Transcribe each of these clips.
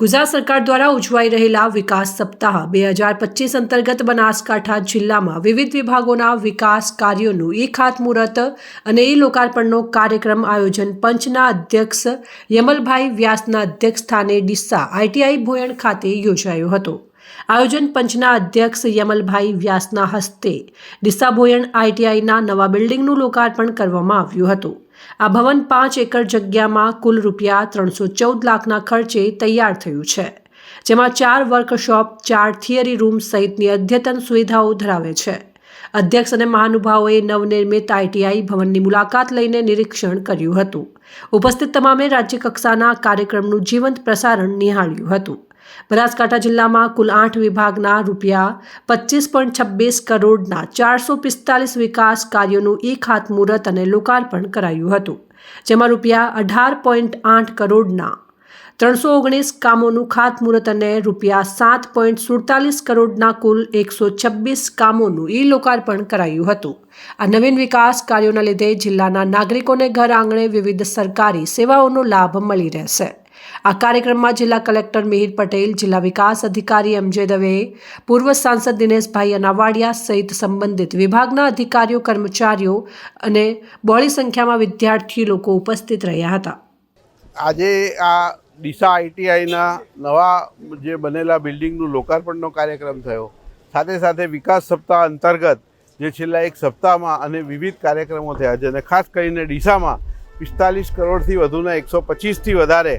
ગુજરાત સરકાર દ્વારા ઉજવાઈ રહેલા વિકાસ સપ્તાહ બે હજાર પચીસ અંતર્ગત બનાસકાંઠા જિલ્લામાં વિવિધ વિભાગોના વિકાસ કાર્યોનું ઈ ખાતમુહૂર્ત અને ઈ લોકાર્પણનો કાર્યક્રમ આયોજન પંચના અધ્યક્ષ યમલભાઈ વ્યાસના અધ્યક્ષ સ્થાને ડિસ્સા આઈટીઆઈ ભોયણ ખાતે યોજાયો હતો. આયોજન પંચના અધ્યક્ષ યમલભાઈ વ્યાસના હસ્તે ડિસ્સા ભોયણ આઈટીઆઈના નવા બિલ્ડિંગનું લોકાર્પણ કરવામાં આવ્યું હતું. આ ભવન પાંચ એકર જગ્યામાં કુલ રૂપિયા ત્રણસો ચૌદ લાખના ખર્ચે તૈયાર થયું છે, જેમાં ચાર વર્કશોપ, ચાર થિયરી રૂમ સહિતની અદ્યતન સુવિધાઓ ધરાવે છે. અધ્યક્ષ અને મહાનુભાવોએ નવનિર્મિત આઈટીઆઈ ભવનની મુલાકાત લઈને નિરીક્ષણ કર્યું હતું. ઉપસ્થિત તમામે રાજ્યકક્ષાના કાર્યક્રમનું જીવંત પ્રસારણ નિહાળ્યું હતું. બનાસકાંઠા જિલ્લામાં કુલ આઠ વિભાગના રૂપિયા પચીસ પોઈન્ટ છવ્વીસ કરોડના ચારસો પિસ્તાલીસ વિકાસ કાર્યોનું ઈ ખાતમુહૂર્ત અને લોકાર્પણ કરાયું હતું, જેમાં રૂપિયા અઢાર પોઈન્ટ આઠ કરોડના ત્રણસો ઓગણીસ કામોનું ખાતમુહૂર્ત અને રૂપિયા સાત પોઈન્ટ સુડતાલીસ કરોડના કુલ એકસો છવ્વીસ કામોનું ઈ લોકાર્પણ કરાયું હતું. આ નવીન વિકાસ કાર્યોના લીધે જિલ્લાના નાગરિકોને ઘર આંગણે વિવિધ સરકારી સેવાઓનો લાભ મળી રહેશે. આ કાર્યક્રમમાં જિલ્લા કલેક્ટર મિહિર પટેલ, જિલ્લા વિકાસ અધિકારી એમજે દવે, પૂર્વ સાંસદ દિનેશભાઈ અનાવાડિયા સહિત સંબંધિત વિભાગના અધિકારીઓ, કર્મચારીઓ અને બહોળી સંખ્યામાં વિદ્યાર્થી લોકો ઉપસ્થિત રહ્યા હતા. આજે આ ડીસા આઈટીઆઈના નવા જે બનેલા બિલ્ડિંગનું લોકાર્પણનો કાર્યક્રમ થયો. સાથે સાથે વિકાસ સપ્તાહ અંતર્ગત જે છેલ્લા એક સપ્તાહમાં અને વિવિધ કાર્યક્રમો થયા છે અને ખાસ કરીને ડીસામાં પિસ્તાલીસ કરોડથી વધુના એકસો પચીસથી વધારે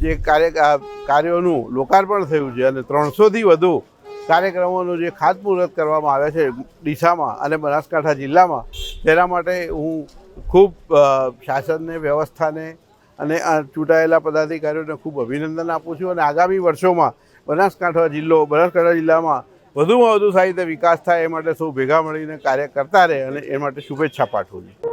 જે કાર્ય કાર્યોનું લોકાર્પણ થયું છે અને ત્રણસોથી વધુ કાર્યક્રમોનું જે ખાતમુહૂર્ત કરવામાં આવે છે ડીસામાં અને બનાસકાંઠા જિલ્લામાં, તેના માટે હું ખૂબ શાસનને, વ્યવસ્થાને અને આ ચૂંટાયેલા પદાધિકારીઓને ખૂબ અભિનંદન આપું છું અને આગામી વર્ષોમાં બનાસકાંઠા જિલ્લો, બનાસકાંઠા જિલ્લામાં વધુમાં વધુ સારી રીતે વિકાસ થાય એ માટે સૌ ભેગા મળીને કાર્ય કરતા રહે અને એ માટે શુભેચ્છા પાઠવું છું.